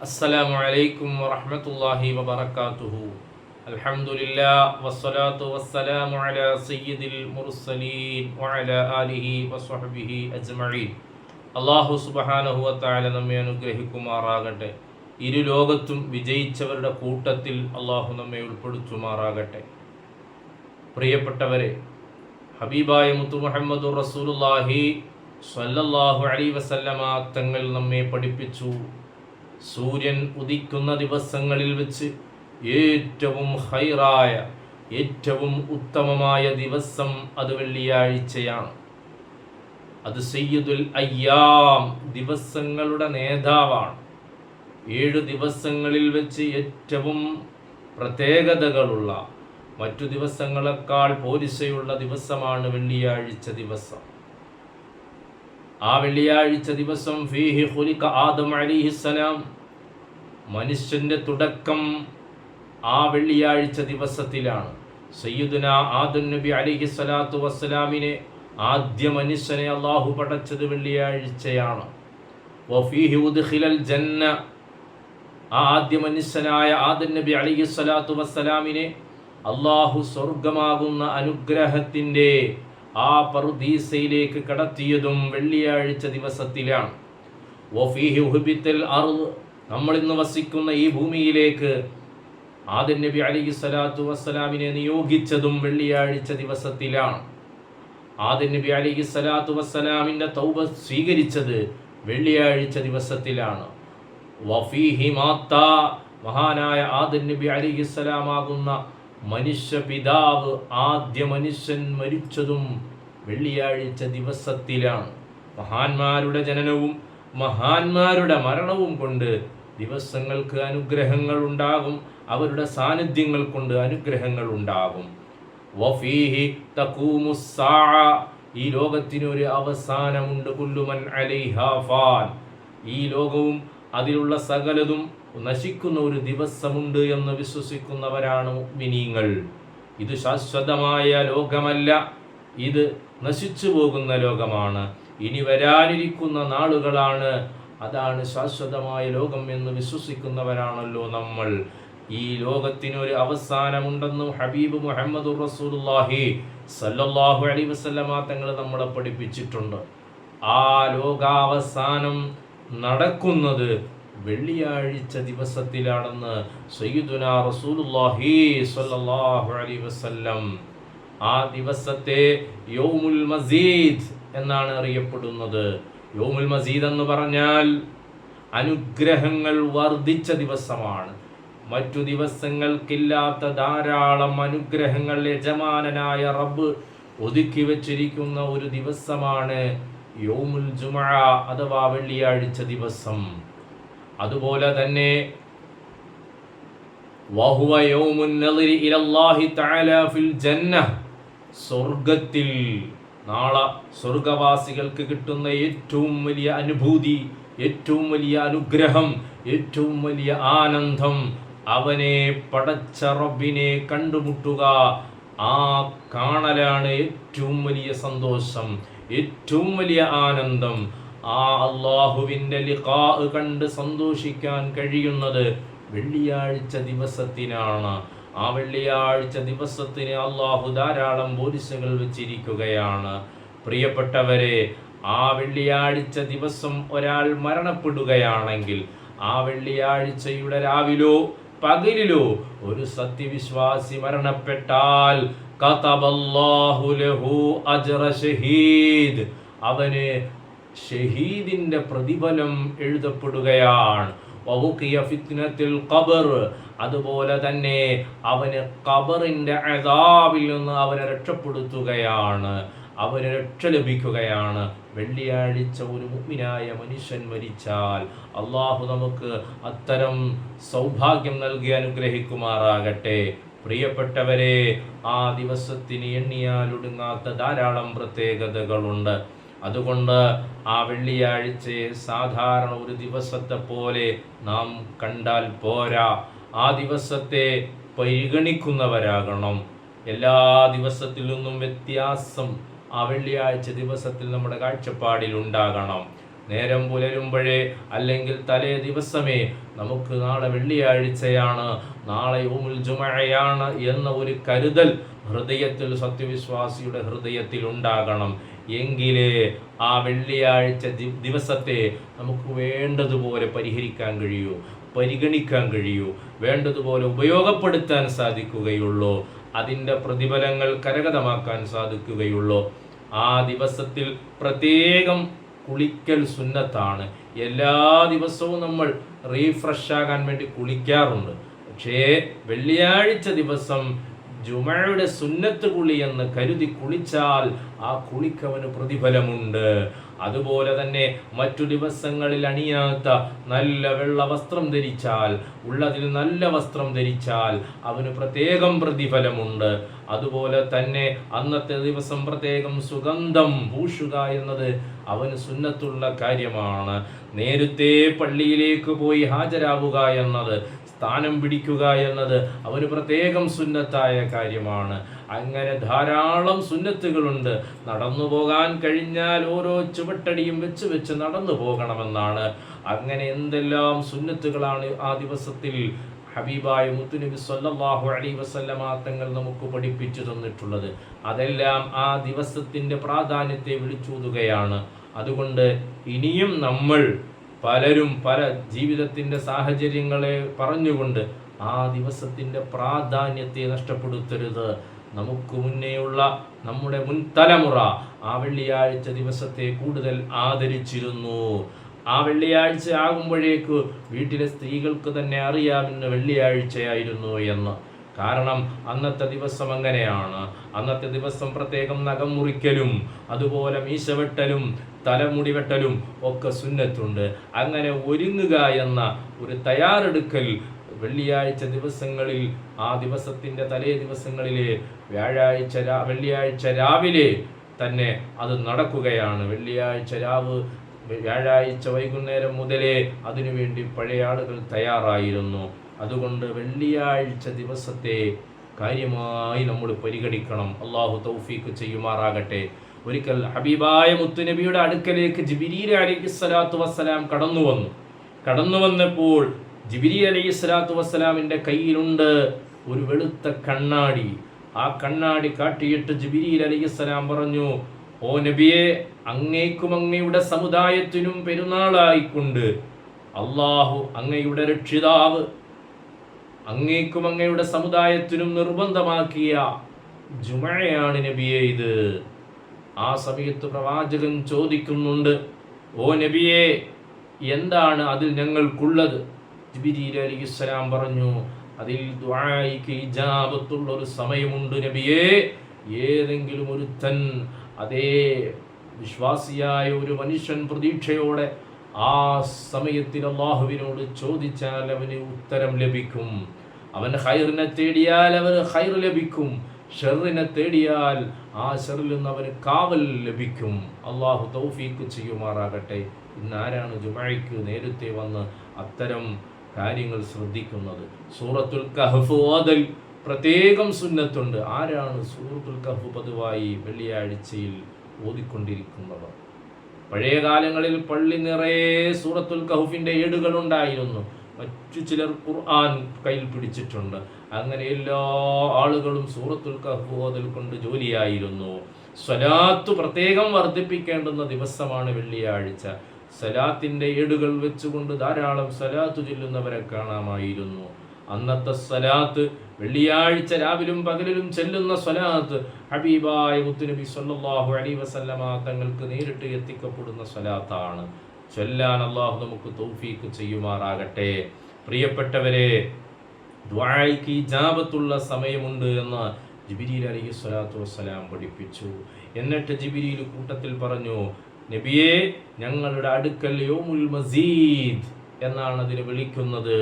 السلام عليكم ورحمة الله وبركاته الحمد لله والصلاة والسلام على سيد المرسلين وعلى آله وصحبه أجمعين അള്ളാഹു സുബഹാനഹുവത്തായ നമ്മെ അനുഗ്രഹിക്കുമാറാകട്ടെ ഇരു ലോകത്തും വിജയിച്ചവരുടെ കൂട്ടത്തിൽ അള്ളാഹു നമ്മെ ഉൾപ്പെടുത്തുമാറാകട്ടെ പ്രിയപ്പെട്ടവരെ ഹബീബായ മുത്തു മുഹമ്മദ് റസൂലുല്ലാഹി സ്വല്ലല്ലാഹു അലൈ വസല്ലമ തങ്ങൾ നമ്മെ പഠിപ്പിച്ചു സൂര്യൻ ഉദിക്കുന്ന ദിവസങ്ങളിൽ വെച്ച് ഏറ്റവും ഹൈറായ ഏറ്റവും ഉത്തമമായ ദിവസം അത് വെള്ളിയാഴ്ചയാണ്. അത് സയ്യിദുൽ അയ്യാം ദിവസങ്ങളുടെ നേതാവാണ്. ഏഴ് ദിവസങ്ങളിൽ വെച്ച് ഏറ്റവും പ്രത്യേകതകളുള്ള മറ്റു ദിവസങ്ങളെക്കാൾ പോരിശയുള്ള ദിവസമാണ് വെള്ളിയാഴ്ച ദിവസം. ആ വെള്ളിയാഴ്ച ദിവസം ഫീഹി ഹുലിക്ക ആദം അലിഹിസ്സലാം. മനുഷ്യന്റെ തുടക്കം ആ വെള്ളിയാഴ്ച ദിവസത്തിലാണ്. സയ്യിദുന ആദുൻ നബി അലിഹി സ്വലാത്തു വസ്സലാമിനെ ആദ്യ മനുഷ്യനെ അള്ളാഹു പടച്ചത് വെള്ളിയാഴ്ചയാണ്. ജന്ന. ആ ആദ്യ മനുഷ്യനായ ആദുൻ നബി അലിഹി സ്വലാത്തു വസ്സലാമിനെ അള്ളാഹു സ്വർഗമാകുന്ന അനുഗ്രഹത്തിന്റെ ആ പറുദീസയിലേക്ക് കടത്തിയതും വെള്ളിയാഴ്ച ദിവസത്തിലാണ്. വഫീഹി നമ്മൾ ഇന്ന് വസിക്കുന്ന ഈ ഭൂമിയിലേക്ക് ആദ്യ നബി അലി സ്വലാത്തു വസ്സലാമിനെ നിയോഗിച്ചതും വെള്ളിയാഴ്ച ദിവസത്തിലാണ്. ആദ്യ നബി അലി സ്വലാത്തു വസ്സലാമിന്റെ തൗബ സ്വീകരിച്ചത് വെള്ളിയാഴ്ച ദിവസത്തിലാണ്. വഫീഹി മാത്ത മഹാനായ ആദ്യ നബി അലി സ്വലാമാകുന്ന മനുഷ്യ പിതാവ് ആദ്യ മനുഷ്യൻ മരിച്ചതും വെള്ളിയാഴ്ച ദിവസത്തിലാണ്. മഹാന്മാരുടെ ജനനവും മഹാന്മാരുടെ മരണവും കൊണ്ട് ദിവസങ്ങൾക്ക് അനുഗ്രഹങ്ങൾ ഉണ്ടാകും. അവരുടെ സാന്നിധ്യങ്ങൾ കൊണ്ട് അനുഗ്രഹങ്ങൾ ഉണ്ടാകും. ഈ ലോകത്തിന് ഒരു അവസാനമുണ്ട്. കുല്ലുമൻ അലൈഹാ ഫാൻ. ഈ ലോകവും അതിലുള്ള സകലതും നശിക്കുന്ന ഒരു ദിവസമുണ്ട് എന്ന് വിശ്വസിക്കുന്നവരാണ് മിനിങ്ങൾ ഇത് ശാശ്വതമായ ലോകമല്ല. ഇത് നശിച്ചു പോകുന്ന ലോകമാണ്. ഇനി വരാനിരിക്കുന്ന നാളുകളാണ്. അതാണ് ശാശ്വതമായ ലോകം എന്ന് വിശ്വസിക്കുന്നവരാണല്ലോ നമ്മൾ. ഈ ലോകത്തിനൊരു അവസാനമുണ്ടെന്നും ഹബീബ് മുഹമ്മദ് റസൂലുള്ളാഹി സല്ലല്ലാഹു അലൈഹി വസല്ലമ തങ്ങൾ നമ്മളെ പഠിപ്പിച്ചിട്ടുണ്ട്. ആ ലോകാവസാനം നടക്കുന്നത് വെള്ളിയാഴ്ച ദിവസത്തിലാണെന്ന് സയ്യിദുന റസൂലുള്ളാഹി സ്വല്ലല്ലാഹു അലൈഹി വസല്ലം ആ ദിവസത്തെ യൗമുൽ മസീദ് എന്നാണ് അറിയപ്പെടുന്നത്. യൗമുൽ മസീദ് എന്ന് പറഞ്ഞാൽ അനുഗ്രഹങ്ങൾ വർദ്ധിച്ച ദിവസമാണ്. മറ്റു ദിവസങ്ങൾക്കില്ലാത്ത ധാരാളം അനുഗ്രഹങ്ങൾ യജമാനനായ റബ്ബ് ഒതുക്കി വച്ചിരിക്കുന്ന ഒരു ദിവസമാണ് യൗമുൽ ജുമഅ അഥവാ വെള്ളിയാഴ്ച ദിവസം. അതുപോലെ തന്നെ സ്വർഗത്തിൽ നാളെ സ്വർഗവാസികൾക്ക് കിട്ടുന്ന ഏറ്റവും വലിയ അനുഭൂതി ഏറ്റവും വലിയ അനുഗ്രഹം ഏറ്റവും വലിയ ആനന്ദം അവനെ പടച്ച റബ്ബിനെ കണ്ടുമുട്ടുക. ആ കാണലാണ് ഏറ്റവും വലിയ സന്തോഷം ഏറ്റവും വലിയ ആനന്ദം. ആ അള്ളാഹുവിന്റെ ലിഖാ കണ്ട് സന്തോഷിക്കാൻ കഴിയുന്നത് വെള്ളിയാഴ്ച ദിവസത്തിനാണ്. ആ വെള്ളിയാഴ്ച ദിവസത്തിന് അള്ളാഹു ധാരാളം പോലീസുകൾ വെച്ചിരിക്കുകയാണ്. പ്രിയപ്പെട്ടവരെ ആ വെള്ളിയാഴ്ച ദിവസം ഒരാൾ മരണപ്പെടുകയാണെങ്കിൽ ആ വെള്ളിയാഴ്ചയുടെ രാവിലോ പകലിലോ ഒരു സത്യവിശ്വാസി മരണപ്പെട്ടാൽ അവന് ഷഹീദിന്റെ പ്രതിഫലം എഴുതപ്പെടുകയാണ്. ഫിത്നത്തിൽ ഖബർ. അതുപോലെ തന്നെ അവന് ഖബറിന്റെ അതാവിൽ നിന്ന് അവനെ രക്ഷപ്പെടുത്തുകയാണ്. അവന് രക്ഷ ലഭിക്കുകയാണ്. വെള്ളിയാഴ്ച ഒരു മുഗ്മിനായ മനുഷ്യൻ മരിച്ചാൽ അള്ളാഹു നമുക്ക് അത്തരം സൗഭാഗ്യം നൽകി അനുഗ്രഹിക്കുമാറാകട്ടെ. പ്രിയപ്പെട്ടവരെ ആ ദിവസത്തിന് എണ്ണിയാലൊടുങ്ങാത്ത ധാരാളം പ്രത്യേകതകളുണ്ട്. അതുകൊണ്ട് ആ വെള്ളിയാഴ്ചയെ സാധാരണ ഒരു ദിവസത്തെ പോലെ നാം കണ്ടാൽ പോരാ. ആ ദിവസത്തെ പരിഗണിക്കുന്നവരാകണം. എല്ലാ ദിവസത്തിൽ നിന്നും വ്യത്യാസം ആ വെള്ളിയാഴ്ച ദിവസത്തിൽ നമ്മുടെ കാഴ്ചപ്പാടിൽ ഉണ്ടാകണം. നേരം പുലരുമ്പോഴേ അല്ലെങ്കിൽ തലേ ദിവസമേ നമുക്ക് നാളെ വെള്ളിയാഴ്ചയാണ് നാളെ ഉമുൽ ജുമഴയാണ് എന്ന ഒരു കരുതൽ ഹൃദയത്തിൽ സത്യവിശ്വാസിയുടെ ഹൃദയത്തിൽ ഉണ്ടാകണം. എങ്കിലേ ആ വെള്ളിയാഴ്ച ദിവസത്തെ നമുക്ക് വേണ്ടതുപോലെ പരിഹരിക്കാൻ കഴിയൂ പരിഗണിക്കാൻ കഴിയൂ വേണ്ടതുപോലെ ഉപയോഗപ്പെടുത്താൻ സാധിക്കുകയുള്ളൂ അതിന്റെ പ്രതിഫലങ്ങൾ കരകതമാക്കാൻ സാധിക്കുകയുള്ളൂ. ആ ദിവസത്തിൽ പ്രത്യേകം കുളിക്കൽ സുന്നത്താണ്. എല്ലാ ദിവസവും നമ്മൾ റീഫ്രഷ് ആകാൻ വേണ്ടി കുളിക്കാറുണ്ട്. പക്ഷേ വെള്ളിയാഴ്ച ദിവസം ജുമയുടെ സുന്നത്ത് കുളി എന്ന് കരുതി കുളിച്ചാൽ ആ കുളിക്കവന് പ്രതിഫലമുണ്ട്. അതുപോലെ തന്നെ മറ്റു ദിവസങ്ങളിൽ അണിയാത്ത നല്ല വെള്ള വസ്ത്രം ധരിച്ചാൽ ഉള്ളതിൽ നല്ല വസ്ത്രം ധരിച്ചാൽ അവന് പ്രത്യേകം പ്രതിഫലമുണ്ട്. അതുപോലെ തന്നെ അന്നത്തെ ദിവസം പ്രത്യേകം സുഗന്ധം പൂഷുക എന്നത് അവന് സുന്നത്തുള്ള കാര്യമാണ്. നേരത്തെ പള്ളിയിലേക്ക് പോയി ഹാജരാവുക എന്നത് സ്ഥാനം പിടിക്കുക എന്നത് അവന് പ്രത്യേകം സുന്നത്തായ കാര്യമാണ്. അങ്ങനെ ധാരാളം സുന്നത്തുകളുണ്ട്. നടന്നു പോകാൻ കഴിഞ്ഞാൽ ഓരോ ചുവട്ടടിയും വെച്ച് വെച്ച് നടന്നു പോകണമെന്നാണ്. അങ്ങനെ എന്തെല്ലാം സുന്നത്തുകളാണ് ആ ദിവസത്തിൽ ഹബീബായ മുത്തുനബി സല്ലല്ലാഹു അലൈഹി വസല്ലമ തങ്ങൾ നമുക്ക് പഠിപ്പിച്ചു തന്നിട്ടുള്ളത്. അതെല്ലാം ആ ദിവസത്തിന്റെ പ്രാധാന്യത്തെ വിളിച്ചൂതുകയാണ്. അതുകൊണ്ട് ഇനിയും നമ്മൾ പലരും പല ജീവിതത്തിന്റെ സാഹചര്യങ്ങളെ പറഞ്ഞുകൊണ്ട് ആ ദിവസത്തിന്റെ പ്രാധാന്യത്തെ നഷ്ടപ്പെടുത്തരുത്. നമുക്ക് മുന്നേയുള്ള നമ്മുടെ മുൻ തലമുറ ആ വെള്ളിയാഴ്ച ദിവസത്തെ കൂടുതൽ ആദരിച്ചിരുന്നു. ആ വെള്ളിയാഴ്ച ആകുമ്പോഴേക്ക് വീട്ടിലെ സ്ത്രീകൾക്ക് തന്നെ അറിയാമെന്ന് വെള്ളിയാഴ്ചയായിരുന്നു എന്ന്. കാരണം അന്നത്തെ ദിവസം അങ്ങനെയാണ്. അന്നത്തെ ദിവസം പ്രത്യേകം നഖം മുറിക്കലും അതുപോലെ മീശവെട്ടലും തലമുടി വെട്ടലും ഒക്കെ സുന്നത്തുണ്ട്. അങ്ങനെ ഒരുങ്ങുക എന്ന ഒരു തയ്യാറെടുക്കൽ വെള്ളിയാഴ്ച ദിവസങ്ങളിൽ ആ ദിവസത്തിന്റെ തലേ ദിവസങ്ങളിലെ വ്യാഴാഴ്ച വെള്ളിയാഴ്ച രാവിലെ തന്നെ അത് നടക്കുകയാണ്. വെള്ളിയാഴ്ച രാവ് വ്യാഴാഴ്ച വൈകുന്നേരം മുതലേ അതിനുവേണ്ടി പഴയ ആളുകൾ തയ്യാറായിരുന്നു. അതുകൊണ്ട് വെള്ളിയാഴ്ച ദിവസത്തെ കാര്യമായി നമ്മൾ പരിഗണിക്കണം. അള്ളാഹു തൗഫീക്ക് ചെയ്യുമാറാകട്ടെ. ഒരിക്കൽ ഹബീബായ മുത്തുനബിയുടെ അടുക്കലേക്ക് ജിബിരി അലൈഹി സ്വലാത്തു വസ്സലാം കടന്നു വന്നു. കടന്നു വന്നപ്പോൾ ജിബിരി അലൈഹി സ്വലാത്തു വസ്സലാമിന്റെ കയ്യിലുണ്ട് ഒരു വെളുത്ത കണ്ണാടി. ആ കണ്ണാടി കാട്ടിയിട്ട് ജിബിരി അലൈഹി സ്വലാം പറഞ്ഞു ഓ നബിയെ അങ്ങേക്കും അങ്ങയുടെ സമുദായത്തിനും പെരുന്നാളായിക്കൊണ്ട് അള്ളാഹു അങ്ങയുടെ രക്ഷിതാവ് അങ്ങേക്കും അങ്ങയുടെ സമുദായത്തിനും നിർബന്ധമാക്കിയ ജുമഴയാണ് നബിയെ ഇത്. ആ സമയത്ത് പ്രവാചകൻ ചോദിക്കുന്നുണ്ട് ഓ നബിയെ എന്താണ് അതിൽ ഞങ്ങൾക്കുള്ളത്? ജിബിരി അലിസ്ലാം പറഞ്ഞു അതിൽ ഇജാബത്തുള്ള ഒരു സമയമുണ്ട് നബിയെ. ഏതെങ്കിലും ഒരുത്തൻ അതേ വിശ്വാസിയായ ഒരു മനുഷ്യൻ പ്രതീക്ഷയോടെ ആ സമയത്തിൽ അള്ളാഹുവിനോട് ചോദിച്ചാൽ അവന് ഉത്തരം ലഭിക്കും. അവൻ ഹൈറിനെ തേടിയാൽ അവന് ഹൈർ ലഭിക്കും. ഷെറിനെ തേടിയാൽ ആ ഷെറിൽ നിന്ന് അവന് കാവൽ ലഭിക്കും. അള്ളാഹു തൗഫീക്ക് ചെയ്യുമാറാകട്ടെ. ഇന്ന് ആരാണ് ജുമഴയ്ക്ക് നേരത്തെ വന്ന് അത്തരം കാര്യങ്ങൾ ശ്രദ്ധിക്കുന്നത്? സൂറത്തുൽ കഹഫ് ഓതൽ പ്രത്യേകം സുന്നത്തുണ്ട്. ആരാണ് സൂറത്തുൽ കഹഫ് പതിവായി വെള്ളിയാഴ്ചയിൽ ഓതിക്കൊണ്ടിരിക്കുന്നവർ പഴയ കാലങ്ങളിൽ പള്ളി നിറയെ സൂറത്തുൽ കഹുഫിന്റെ ഏടുകൾ ഉണ്ടായിരുന്നു മറ്റു ചിലർ ഖുർആൻ കയ്യിൽ പിടിച്ചിട്ടുണ്ട്. അങ്ങനെ എല്ലാ ആളുകളും സൂറത്തുൽ കഹഫ് കൊണ്ട് ജോലിയായിരുന്നു. സ്വലാത്ത് പ്രത്യേകം വർദ്ധിപ്പിക്കേണ്ടുന്ന ദിവസമാണ് വെള്ളിയാഴ്ച. സലാത്തിന്റെ ഏടുകൾ വെച്ചുകൊണ്ട് ധാരാളം സലാത്ത് ചെല്ലുന്നവരെ കാണാമായിരുന്നു. അന്നത്തെ സലാത്ത് വെള്ളിയാഴ്ച രാവിലും പകലിലും ചെല്ലുന്ന സ്വലാത്ത് ഹബീബായ മുത്തുനബി സല്ലാഹു അലൈ വസല്ലമ തങ്ങൾക്ക് നേരിട്ട് എത്തിക്കപ്പെടുന്ന സ്വലാത്താണ്. ചൊല്ലാൻ അള്ളാഹു നമുക്ക് തൗഫീക്ക് ചെയ്യുമാറാകട്ടെ. പ്രിയപ്പെട്ടവരെ ദ്വായ്ക്ക് ജാപത്തുള്ള സമയമുണ്ട് എന്ന് ജിബിരിയിൽ അലഹി സ്വലാത്തു വസ്സലാം പഠിപ്പിച്ചു. എന്നിട്ട് ജിബിരിയിൽ കൂട്ടത്തിൽ പറഞ്ഞു നബിയെ ഞങ്ങളുടെ അടുക്കൽ യോമുൽ മസീദ് എന്നാണ് അതിനെ വിളിക്കുന്നത്.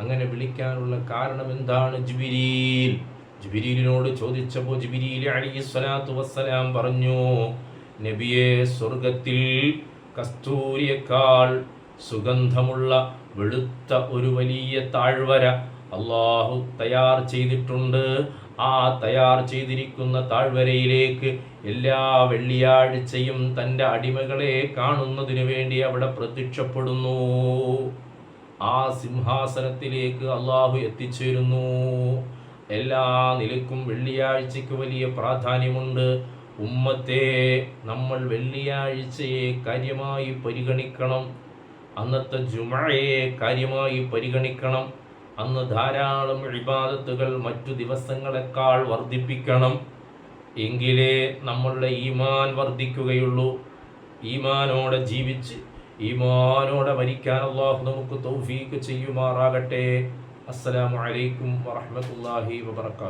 അങ്ങനെ വിളിക്കാനുള്ള കാരണം എന്താണ് ജിബിരിയിൽ ജിബിരിയിലിനോട് ചോദിച്ചപ്പോൾ ജിബിരിയിൽ അലി സ്വലാത്തു വസ്സലാം പറഞ്ഞു നബിയെ സ്വർഗത്തിൽ കസ്തൂരിയേക്കാൾ സുഗന്ധമുള്ള വെളുത്ത ഒരു വലിയ താഴ്വര അള്ളാഹു തയ്യാർ ചെയ്തിട്ടുണ്ട്. ആ തയ്യാർ ചെയ്തിരിക്കുന്ന താഴ്വരയിലേക്ക് എല്ലാ വെള്ളിയാഴ്ചയും തന്റെ അടിമകളെ കാണുന്നതിനു വേണ്ടി അവിടെ പ്രത്യക്ഷപ്പെടുന്നു. ആ സിംഹാസനത്തിലേക്ക് അള്ളാഹു എത്തിച്ചേരുന്നു. എല്ലാ നിലക്കും വെള്ളിയാഴ്ചയ്ക്ക് വലിയ പ്രാധാന്യമുണ്ട്. ഉമ്മത്തെ നമ്മൾ വെള്ളിയാഴ്ചയെ കാര്യമായി പരിഗണിക്കണം. അന്നത്തെ ജുമഴയെ കാര്യമായി പരിഗണിക്കണം. അന്ന് ധാരാളം ഇബാദത്തുകൾ മറ്റു ദിവസങ്ങളെക്കാൾ വർദ്ധിപ്പിക്കണം. എങ്കിലേ നമ്മളുടെ ഈമാൻ വർദ്ധിക്കുകയുള്ളൂ. ഈമാനോടെ ജീവിച്ച് ഈമാനോടെ മരിക്കാൻ നമുക്ക് തൗഫീക്ക് ചെയ്യുമാറാകട്ടെ. അസ്സലാമു അലൈക്കും വറഹ്മത്തുള്ളാഹി വബറകാതുഹു.